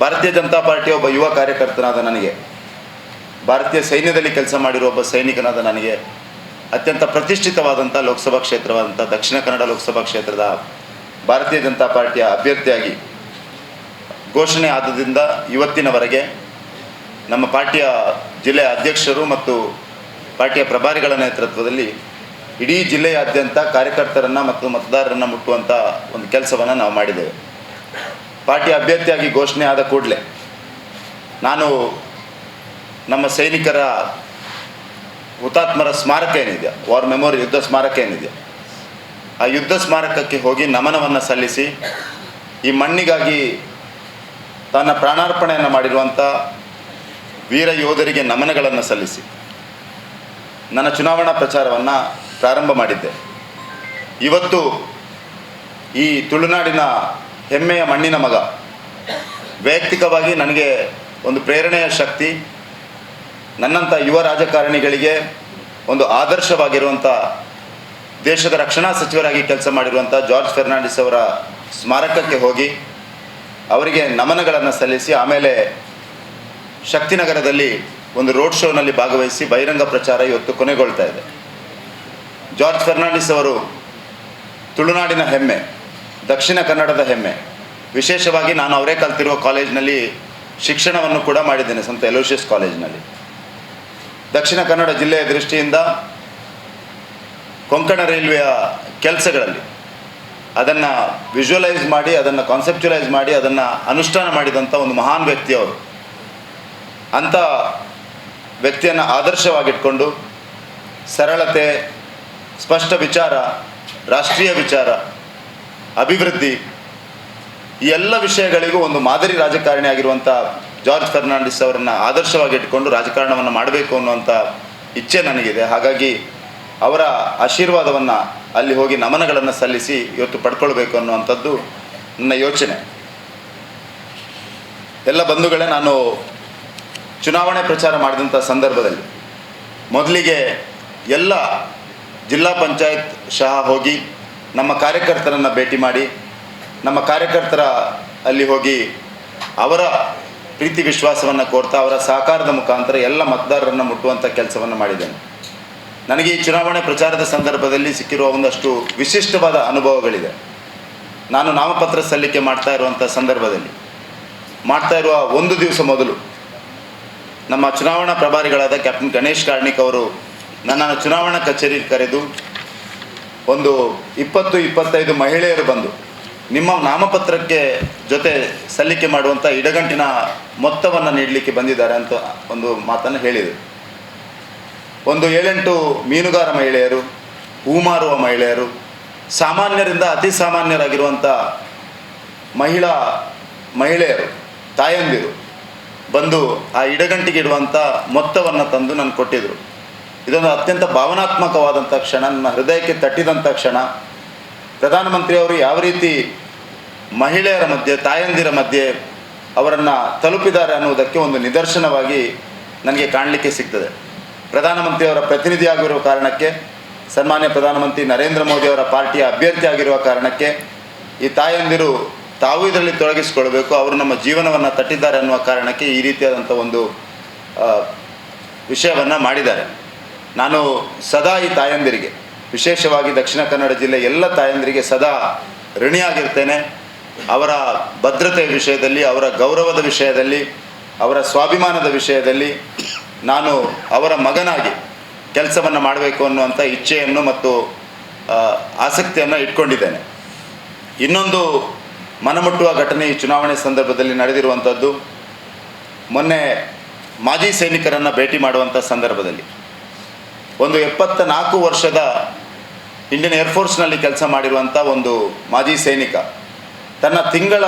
ಭಾರತೀಯ ಜನತಾ ಪಾರ್ಟಿಯ ಒಬ್ಬ ಯುವ ಕಾರ್ಯಕರ್ತನಾದ ನನಗೆ, ಭಾರತೀಯ ಸೈನ್ಯದಲ್ಲಿ ಕೆಲಸ ಮಾಡಿರುವ ಒಬ್ಬ ಸೈನಿಕನಾದ ನನಗೆ, ಅತ್ಯಂತ ಪ್ರತಿಷ್ಠಿತವಾದಂಥ ಲೋಕಸಭಾ ಕ್ಷೇತ್ರವಾದಂಥ ದಕ್ಷಿಣ ಕನ್ನಡ ಲೋಕಸಭಾ ಕ್ಷೇತ್ರದ ಭಾರತೀಯ ಜನತಾ ಪಾರ್ಟಿಯ ಅಭ್ಯರ್ಥಿಯಾಗಿ ಘೋಷಣೆ ಆದದಿಂದ ಇವತ್ತಿನವರೆಗೆ ನಮ್ಮ ಪಾರ್ಟಿಯ ಜಿಲ್ಲೆಯ ಅಧ್ಯಕ್ಷರು ಮತ್ತು ಪಾರ್ಟಿಯ ಪ್ರಭಾರಿಗಳ ನೇತೃತ್ವದಲ್ಲಿ ಇಡೀ ಜಿಲ್ಲೆಯಾದ್ಯಂತ ಕಾರ್ಯಕರ್ತರನ್ನು ಮತ್ತು ಮತದಾರರನ್ನು ಮುಟ್ಟುವಂಥ ಒಂದು ಕೆಲಸವನ್ನು ನಾವು ಮಾಡಿದ್ದೇವೆ. ಪಾರ್ಟಿ ಅಭ್ಯರ್ಥಿಯಾಗಿ ಘೋಷಣೆ ಆದ ಕೂಡಲೇ ನಾನು ನಮ್ಮ ಸೈನಿಕರ ಹುತಾತ್ಮರ ಸ್ಮಾರಕ ಏನಿದೆ ವಾರ್ ಮೆಮೋರಿ ಯುದ್ಧ ಸ್ಮಾರಕ ಏನಿದೆ, ಆ ಯುದ್ಧ ಸ್ಮಾರಕಕ್ಕೆ ಹೋಗಿ ನಮನವನ್ನು ಸಲ್ಲಿಸಿ ಈ ಮಣ್ಣಿಗಾಗಿ ತನ್ನ ಪ್ರಾಣಾರ್ಪಣೆಯನ್ನು ಮಾಡಿರುವಂಥ ವೀರ ಯೋಧರಿಗೆ ನಮನಗಳನ್ನು ಸಲ್ಲಿಸಿ ನನ್ನ ಚುನಾವಣಾ ಪ್ರಚಾರವನ್ನು ಪ್ರಾರಂಭ ಮಾಡಿದ್ದೆ. ಇವತ್ತು ಈ ತುಳುನಾಡಿನ ಹೆಮ್ಮೆಯ ಮಣ್ಣಿನ ಮಗ. ವೈಯಕ್ತಿಕವಾಗಿ ನನಗೆ ಒಂದು ಪ್ರೇರಣೆಯ ಶಕ್ತಿ, ನನ್ನಂಥ ಯುವ ರಾಜಕಾರಣಿಗಳಿಗೆ ಒಂದು ಆದರ್ಶವಾಗಿರುವಂಥ ದೇಶದ ರಕ್ಷಣಾ ಸಚಿವರಾಗಿ ಕೆಲಸ ಮಾಡಿರುವಂಥ ಜಾರ್ಜ್ ಫೆರ್ನಾಂಡಿಸ್ ಅವರ ಸ್ಮಾರಕಕ್ಕೆ ಹೋಗಿ, ಅವರಿಗೆ ನಮನಗಳನ್ನು ಸಲ್ಲಿಸಿ, ಆಮೇಲೆ ಶಕ್ತಿನಗರದಲ್ಲಿ ಒಂದು ರೋಡ್ ಶೋನಲ್ಲಿ ಭಾಗವಹಿಸಿ ಬಹಿರಂಗ ಪ್ರಚಾರ ಇವತ್ತು ಕೊನೆಗೊಳ್ತಾ ಇದೆ. ಜಾರ್ಜ್ ಫೆರ್ನಾಂಡಿಸ್ ಅವರು ತುಳುನಾಡಿನ ಹೆಮ್ಮೆ. ದಕ್ಷಿಣ ಕನ್ನಡದ ಹೆಮ್ಮೆ. ವಿಶೇಷವಾಗಿ ನಾನು ಅವರೇ ಕಲ್ತಿರುವ ಕಾಲೇಜ್ನಲ್ಲಿ ಶಿಕ್ಷಣವನ್ನು ಕೂಡ ಮಾಡಿದ್ದೇನೆ, ಸಂತ ಎಲೋಷಿಯಸ್ ಕಾಲೇಜಿನಲ್ಲಿ. ದಕ್ಷಿಣ ಕನ್ನಡ ಜಿಲ್ಲೆಯ ದೃಷ್ಟಿಯಿಂದ ಕೊಂಕಣ ರೈಲ್ವೆಯ ಕೆಲಸಗಳಲ್ಲಿ ಅದನ್ನು ವಿಜುವಲೈಸ್ ಮಾಡಿ, ಅದನ್ನು ಕಾನ್ಸೆಪ್ಚುಲೈಸ್ ಮಾಡಿ, ಅದನ್ನು ಅನುಷ್ಠಾನ ಮಾಡಿದಂಥ ಒಂದು ಮಹಾನ್ ವ್ಯಕ್ತಿ ಅವರು. ಅಂಥ ವ್ಯಕ್ತಿಯನ್ನು ಆದರ್ಶವಾಗಿಟ್ಕೊಂಡು ಸರಳತೆ, ಸ್ಪಷ್ಟ ವಿಚಾರ, ರಾಷ್ಟ್ರೀಯ ವಿಚಾರ ಅಭಿವೃದ್ಧಿ. ಈ ಎಲ್ಲ ವಿಷಯಗಳಿಗೂ ಒಂದು ಮಾದರಿ ರಾಜಕಾರಣಿ ಆಗಿರುವಂಥ ಜಾರ್ಜ್ ಫರ್ನಾಂಡಿಸ್ ಅವರನ್ನು ಆದರ್ಶವಾಗಿ ಇಟ್ಟುಕೊಂಡು ರಾಜಕಾರಣವನ್ನು ಮಾಡಬೇಕು ಅನ್ನುವಂಥ ಇಚ್ಛೆ ನನಗಿದೆ. ಹಾಗಾಗಿ ಅವರ ಆಶೀರ್ವಾದವನ್ನು ಅಲ್ಲಿ ಹೋಗಿ ನಮನಗಳನ್ನು ಸಲ್ಲಿಸಿ ಇವತ್ತು ಪಡ್ಕೊಳ್ಬೇಕು ಅನ್ನುವಂಥದ್ದು ನನ್ನ ಯೋಚನೆ. ಎಲ್ಲ ಬಂಧುಗಳೇ, ನಾನು ಚುನಾವಣೆ ಪ್ರಚಾರ ಮಾಡಿದಂಥ ಸಂದರ್ಭದಲ್ಲಿ ಮೊದಲಿಗೆ ಎಲ್ಲ ಜಿಲ್ಲಾ ಪಂಚಾಯತ್ ಶಹ ಹೋಗಿ ನಮ್ಮ ಕಾರ್ಯಕರ್ತರನ್ನು ಭೇಟಿ ಮಾಡಿ, ನಮ್ಮ ಕಾರ್ಯಕರ್ತರ ಅಲ್ಲಿ ಹೋಗಿ ಅವರ ಪ್ರೀತಿ ವಿಶ್ವಾಸವನ್ನು ಕೋರ್ತಾ, ಅವರ ಸಹಕಾರದ ಮುಖಾಂತರ ಎಲ್ಲ ಮತದಾರರನ್ನು ಮುಟ್ಟುವಂಥ ಕೆಲಸವನ್ನು ಮಾಡಿದ್ದೇನೆ. ನನಗೆ ಈ ಚುನಾವಣೆ ಪ್ರಚಾರದ ಸಂದರ್ಭದಲ್ಲಿ ಸಿಕ್ಕಿರುವ ಒಂದಷ್ಟು ವಿಶಿಷ್ಟವಾದ ಅನುಭವಗಳಿದೆ. ನಾನು ನಾಮಪತ್ರ ಸಲ್ಲಿಕೆ ಮಾಡ್ತಾ ಇರುವಂಥ ಸಂದರ್ಭದಲ್ಲಿ, ಮಾಡ್ತಾ ಇರುವ ಒಂದು ದಿವಸ ಮೊದಲು ನಮ್ಮ ಚುನಾವಣಾ ಪ್ರಭಾರಿಗಳಾದ ಕ್ಯಾಪ್ಟನ್ ಗಣೇಶ್ ಕಾರ್ಣಿಕ್ ಅವರು ನನ್ನನ್ನು ಚುನಾವಣಾ ಕಚೇರಿಗೆ ಕರೆದು ಒಂದು ಇಪ್ಪತ್ತು, ಇಪ್ಪತ್ತೈದು ಮಹಿಳೆಯರು ಬಂದು ನಿಮ್ಮ ನಾಮಪತ್ರಕ್ಕೆ ಜೊತೆ ಸಲ್ಲಿಕೆ ಮಾಡುವಂಥ ಇಡಗಂಟಿನ ಮೊತ್ತವನ್ನು ನೀಡಲಿಕ್ಕೆ ಬಂದಿದ್ದಾರೆ ಅಂತ ಒಂದು ಮಾತನ್ನು ಹೇಳಿದರು. ಒಂದು ಏಳೆಂಟು ಮೀನುಗಾರ ಮಹಿಳೆಯರು ಹೂ ಮಾರುವ ಮಹಿಳೆಯರು, ಸಾಮಾನ್ಯರಿಂದ ಅತಿ ಸಾಮಾನ್ಯರಾಗಿರುವಂಥ ಮಹಿಳಾ ಮಹಿಳೆಯರು, ತಾಯಂದಿರು ಬಂದು ಆ ಇಡಗಂಟಿಗೆ ಇಡುವಂಥ ಮೊತ್ತವನ್ನು ತಂದು ನಾನು ಕೊಟ್ಟಿದ್ದರು ಇದೊಂದು ಅತ್ಯಂತ ಭಾವನಾತ್ಮಕವಾದಂಥ ಕ್ಷಣ, ನನ್ನ ಹೃದಯಕ್ಕೆ ತಟ್ಟಿದಂಥ ಕ್ಷಣ. ಪ್ರಧಾನಮಂತ್ರಿಯವರು ಯಾವ ರೀತಿ ಮಹಿಳೆಯರ ಮಧ್ಯೆ, ತಾಯಂದಿರ ಮಧ್ಯೆ ಅವರನ್ನು ತಲುಪಿದ್ದಾರೆ ಅನ್ನುವುದಕ್ಕೆ ಒಂದು ನಿದರ್ಶನವಾಗಿ ನನಗೆ ಕಾಣಲಿಕ್ಕೆ ಸಿಗ್ತದೆ. ಪ್ರಧಾನಮಂತ್ರಿಯವರ ಪ್ರತಿನಿಧಿಯಾಗಿರುವ ಕಾರಣಕ್ಕೆ, ಸನ್ಮಾನ್ಯ ಪ್ರಧಾನಮಂತ್ರಿ ನರೇಂದ್ರ ಮೋದಿಯವರ ಪಾರ್ಟಿಯ ಅಭ್ಯರ್ಥಿಯಾಗಿರುವ ಕಾರಣಕ್ಕೆ, ಈ ತಾಯಂದಿರು ತಾವು ಇದರಲ್ಲಿ ತೊಡಗಿಸಿಕೊಳ್ಬೇಕು, ಅವರು ನಮ್ಮ ಜೀವನವನ್ನು ತಟ್ಟಿದ್ದಾರೆ ಅನ್ನುವ ಕಾರಣಕ್ಕೆ ಈ ರೀತಿಯಾದಂಥ ಒಂದು ವಿಷಯವನ್ನು ಮಾಡಿದ್ದಾರೆ. ನಾನು ಸದಾ ಈ ತಾಯಂದಿರಿಗೆ, ವಿಶೇಷವಾಗಿ ದಕ್ಷಿಣ ಕನ್ನಡ ಜಿಲ್ಲೆ ಎಲ್ಲ ತಾಯಂದಿರಿಗೆ ಸದಾ ಋಣಿಯಾಗಿರ್ತೇನೆ. ಅವರ ಭದ್ರತೆಯ ವಿಷಯದಲ್ಲಿ, ಅವರ ಗೌರವದ ವಿಷಯದಲ್ಲಿ, ಅವರ ಸ್ವಾಭಿಮಾನದ ವಿಷಯದಲ್ಲಿ ನಾನು ಅವರ ಮಗನಾಗಿ ಕೆಲಸವನ್ನು ಮಾಡಬೇಕು ಅನ್ನುವಂಥ ಇಚ್ಛೆಯನ್ನು ಮತ್ತು ಆಸಕ್ತಿಯನ್ನು ಇಟ್ಕೊಂಡಿದ್ದೇನೆ. ಇನ್ನೊಂದು ಮನಮುಟ್ಟುವ ಘಟನೆ ಈ ಚುನಾವಣೆ ಸಂದರ್ಭದಲ್ಲಿ ನಡೆದಿರುವಂಥದ್ದು ಮೊನ್ನೆ ಮಾಜಿ ಸೈನಿಕರನ್ನು ಭೇಟಿ ಮಾಡುವಂಥ ಸಂದರ್ಭದಲ್ಲಿ. ಒಂದು ಎಪ್ಪತ್ತ ನಾಲ್ಕು ವರ್ಷದ ಇಂಡಿಯನ್ ಏರ್ಫೋರ್ಸ್ನಲ್ಲಿ ಕೆಲಸ ಮಾಡಿರುವಂಥ ಒಂದು ಮಾಜಿ ಸೈನಿಕ. ತನ್ನ ತಿಂಗಳ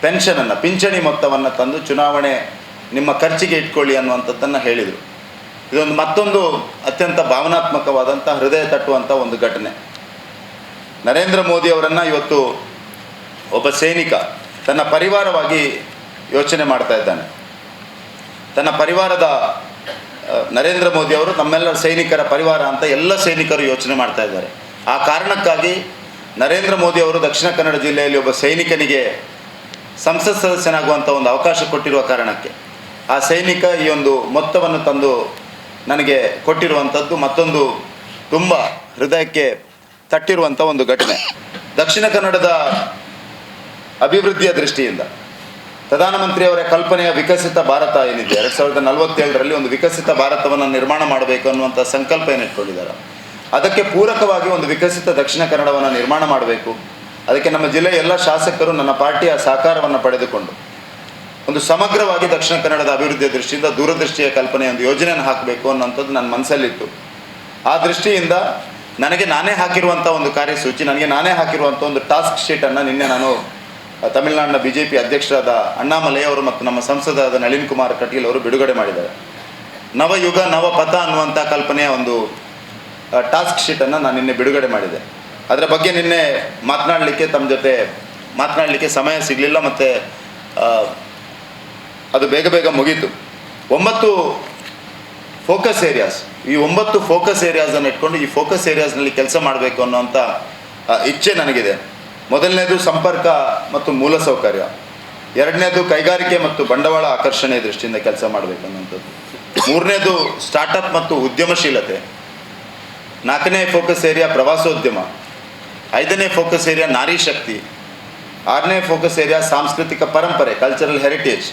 ಪೆನ್ಷನನ್ನು, ಪಿಂಚಣಿ ಮೊತ್ತವನ್ನು ತಂದು ಚುನಾವಣೆ ನಿಮ್ಮ ಖರ್ಚಿಗೆ ಇಟ್ಕೊಳ್ಳಿ ಅನ್ನುವಂಥದ್ದನ್ನು ಹೇಳಿದರು. ಇದೊಂದು ಮತ್ತೊಂದು ಅತ್ಯಂತ ಭಾವನಾತ್ಮಕವಾದಂಥ ಹೃದಯ ತಟ್ಟುವಂಥ ಒಂದು ಘಟನೆ. ನರೇಂದ್ರ ಮೋದಿ ಅವರನ್ನು ಇವತ್ತು ಒಬ್ಬ ಸೈನಿಕ ತನ್ನ ಪರಿವಾರವಾಗಿ ಯೋಚನೆ ಮಾಡ್ತಾ ಇದ್ದಾನೆ. ತನ್ನ ಪರಿವಾರದ ನರೇಂದ್ರ ಮೋದಿ ಅವರು ನಮ್ಮೆಲ್ಲರ ಸೈನಿಕರ ಪರಿವಾರ ಅಂತ ಎಲ್ಲ ಸೈನಿಕರು ಯೋಚನೆ ಮಾಡ್ತಾ ಇದ್ದಾರೆ. ಆ ಕಾರಣಕ್ಕಾಗಿ ನರೇಂದ್ರ ಮೋದಿ ಅವರು ದಕ್ಷಿಣ ಕನ್ನಡ ಜಿಲ್ಲೆಯಲ್ಲಿ ಒಬ್ಬ ಸೈನಿಕನಿಗೆ ಸಂಸತ್ ಸದಸ್ಯನಾಗುವಂಥ ಒಂದು ಅವಕಾಶ ಕೊಟ್ಟಿರುವ ಕಾರಣಕ್ಕೆ ಆ ಸೈನಿಕ ಈ ಒಂದು ಮೊತ್ತವನ್ನು ತಂದು ನನಗೆ ಕೊಟ್ಟಿರುವಂಥದ್ದು ಮತ್ತೊಂದು ತುಂಬ ಹೃದಯಕ್ಕೆ ತಟ್ಟಿರುವಂಥ ಒಂದು ಘಟನೆ. ದಕ್ಷಿಣ ಕನ್ನಡದ ಅಭಿವೃದ್ಧಿಯ ದೃಷ್ಟಿಯಿಂದ. ಪ್ರಧಾನಮಂತ್ರಿಯವರ ಕಲ್ಪನೆಯ ವಿಕಸಿತ ಭಾರತ ಏನಿದೆ? ಎರಡು ಸಾವಿರದ ನಲವತ್ತೇಳರಲ್ಲಿ ಒಂದು ವಿಕಸಿತ ಭಾರತವನ್ನು ನಿರ್ಮಾಣ ಮಾಡಬೇಕು ಅನ್ನುವಂಥ ಸಂಕಲ್ಪ ಏನು ಇಟ್ಕೊಂಡಿದ್ದಾರೆ? ಅದಕ್ಕೆ ಪೂರಕವಾಗಿ ಒಂದು ವಿಕಸಿತ ದಕ್ಷಿಣ ಕನ್ನಡವನ್ನು ನಿರ್ಮಾಣ ಮಾಡಬೇಕು. ಅದಕ್ಕೆ ನಮ್ಮ ಜಿಲ್ಲೆಯ ಎಲ್ಲ ಶಾಸಕರು ನನ್ನ ಪಾರ್ಟಿಯ ಸಹಕಾರವನ್ನು ಪಡೆದುಕೊಂಡು ಒಂದು ಸಮಗ್ರವಾಗಿ ದಕ್ಷಿಣ ಕನ್ನಡದ ಅಭಿವೃದ್ಧಿಯ ದೃಷ್ಟಿಯಿಂದ ದೂರದೃಷ್ಟಿಯ ಕಲ್ಪನೆಯ ಒಂದು ಯೋಜನೆಯನ್ನು ಹಾಕಬೇಕು ಅನ್ನುವಂಥದ್ದು ನನ್ನ ಮನಸ್ಸಲ್ಲಿತ್ತು. ಆ ದೃಷ್ಟಿಯಿಂದ ನನಗೆ ನಾನೇ ಹಾಕಿರುವಂಥ ಒಂದು ಕಾರ್ಯಸೂಚಿ, ನನಗೆ ನಾನೇ ಹಾಕಿರುವಂಥ ಒಂದು ಟಾಸ್ಕ್ ಶೀಟನ್ನು ನಿನ್ನೆ ನಾನು ತಮಿಳುನಾಡಿನ ಬಿ ಜೆ ಪಿ ಅಧ್ಯಕ್ಷರಾದ ಅಣ್ಣಾಮಲೈ ಅವರು ಮತ್ತು ನಮ್ಮ ಸಂಸದರಾದ ನಳಿನ್ ಕುಮಾರ್ ಕಟೀಲ್ ಅವರು ಬಿಡುಗಡೆ ಮಾಡಿದ್ದಾರೆ. ನವಯುಗ, ನವಪಥ ಅನ್ನುವಂಥ ಕಲ್ಪನೆಯ ಒಂದು ಟಾಸ್ಕ್ ಶೀಟನ್ನು ನಾನು ನಿನ್ನೆ ಬಿಡುಗಡೆ ಮಾಡಿದೆ. ಅದರ ಬಗ್ಗೆ ನಿನ್ನೆ ಮಾತನಾಡಲಿಕ್ಕೆ ತಮ್ಮ ಜೊತೆ ಮಾತನಾಡಲಿಕ್ಕೆ ಸಮಯ ಸಿಗಲಿಲ್ಲ ಮತ್ತು ಅದು ಬೇಗ ಬೇಗ ಮುಗೀತು. ಒಂಬತ್ತು ಫೋಕಸ್ ಏರಿಯಾಸ್ ಈ ಒಂಬತ್ತು ಫೋಕಸ್ ಏರಿಯಾಸನ್ನು ಇಟ್ಕೊಂಡು ಈ ಫೋಕಸ್ ಏರಿಯಾಸ್ನಲ್ಲಿ ಕೆಲಸ ಮಾಡಬೇಕು ಅನ್ನೋಂಥ ಇಚ್ಛೆ ನನಗಿದೆ. ಮೊದಲನೇದು ಸಂಪರ್ಕ ಮತ್ತು ಮೂಲಸೌಕರ್ಯ ಎರಡನೇದು ಕೈಗಾರಿಕೆ ಮತ್ತು ಬಂಡವಾಳ ಆಕರ್ಷಣೆ ದೃಷ್ಟಿಯಿಂದ ಕೆಲಸ ಮಾಡಬೇಕು ಅನ್ನೋಂಥದ್ದು ಮೂರನೇದು ಸ್ಟಾರ್ಟಪ್ ಮತ್ತು ಉದ್ಯಮಶೀಲತೆ. ನಾಲ್ಕನೇ ಫೋಕಸ್ ಏರಿಯಾ ಪ್ರವಾಸೋದ್ಯಮ. ಐದನೇ ಫೋಕಸ್ ಏರಿಯಾ ನಾರಿ ಶಕ್ತಿ. ಆರನೇ ಫೋಕಸ್ ಏರಿಯಾ ಸಾಂಸ್ಕೃತಿಕ ಪರಂಪರೆ ಕಲ್ಚರಲ್ ಹೆರಿಟೇಜ್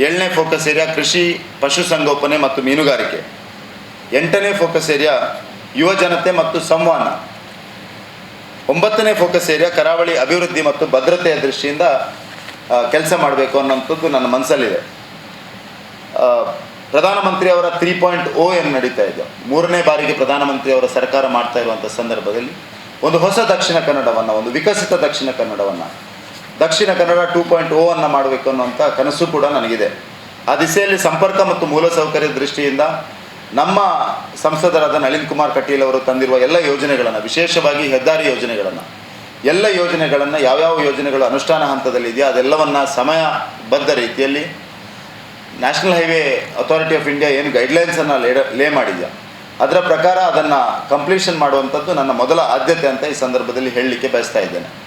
ಏಳನೇ ಫೋಕಸ್ ಏರಿಯಾ ಕೃಷಿ ಪಶುಸಂಗೋಪನೆ ಮತ್ತು ಮೀನುಗಾರಿಕೆ. ಎಂಟನೇ ಫೋಕಸ್ ಏರಿಯಾ ಯುವ ಜನತೆ ಮತ್ತು ಸಂವಹನ. ಒಂಬತ್ತನೇ ಫೋಕಸ್ ಏರಿಯಾ ಕರಾವಳಿ ಅಭಿವೃದ್ಧಿ ಮತ್ತು ಭದ್ರತೆಯ ದೃಷ್ಟಿಯಿಂದ ಕೆಲಸ ಮಾಡಬೇಕು ಅನ್ನೋಂಥದ್ದು ನನ್ನ ಮನಸ್ಸಲ್ಲಿದೆ ಪ್ರಧಾನಮಂತ್ರಿ ಅವರ ತ್ರೀ ಪಾಯಿಂಟ್ ಓ ಏನು ನಡೀತಾ ಇದೆ? ಮೂರನೇ ಬಾರಿಗೆ ಪ್ರಧಾನಮಂತ್ರಿ ಅವರ ಸರ್ಕಾರ ಮಾಡ್ತಾ ಇರುವಂಥ ಸಂದರ್ಭದಲ್ಲಿ ಒಂದು ಹೊಸ ದಕ್ಷಿಣ ಕನ್ನಡವನ್ನು, ಒಂದು ವಿಕಸಿತ ದಕ್ಷಿಣ ಕನ್ನಡವನ್ನು, ದಕ್ಷಿಣ ಕನ್ನಡ ಟೂ ಪಾಯಿಂಟ್ ಓ ಅನ್ನು ಮಾಡಬೇಕು ಅನ್ನುವಂಥ ಕನಸು ಕೂಡ ನನಗಿದೆ. ಆ ದಿಸೆಯಲ್ಲಿ ಸಂಪರ್ಕ ಮತ್ತು ಮೂಲಸೌಕರ್ಯ ದೃಷ್ಟಿಯಿಂದ ನಮ್ಮ ಸಂಸದರಾದ ನಳಿನ್ ಕುಮಾರ್ ಕಟೀಲ್ ಅವರು ತಂದಿರುವ ಎಲ್ಲ ಯೋಜನೆಗಳನ್ನು, ವಿಶೇಷವಾಗಿ ಹೆದ್ದಾರಿ ಯೋಜನೆಗಳನ್ನು, ಎಲ್ಲ ಯೋಜನೆಗಳನ್ನು, ಯಾವ್ಯಾವ ಯೋಜನೆಗಳು ಅನುಷ್ಠಾನ ಹಂತದಲ್ಲಿದೆಯೋ ಅದೆಲ್ಲವನ್ನು ಸಮಯಬದ್ಧ ರೀತಿಯಲ್ಲಿ national highway authority of India ಏನು ಗೈಡ್ಲೈನ್ಸನ್ನು ಲೇ ಲೇ ಮಾಡಿದೆಯಾ? ಅದರ ಪ್ರಕಾರ ಅದನ್ನು ಕಂಪ್ಲೀಷನ್ ಮಾಡುವಂಥದ್ದು ನನ್ನ ಮೊದಲ ಆದ್ಯತೆ ಅಂತ ಈ ಸಂದರ್ಭದಲ್ಲಿ ಹೇಳಲಿಕ್ಕೆ ಬಯಸ್ತಾ ಇದ್ದೇನೆ.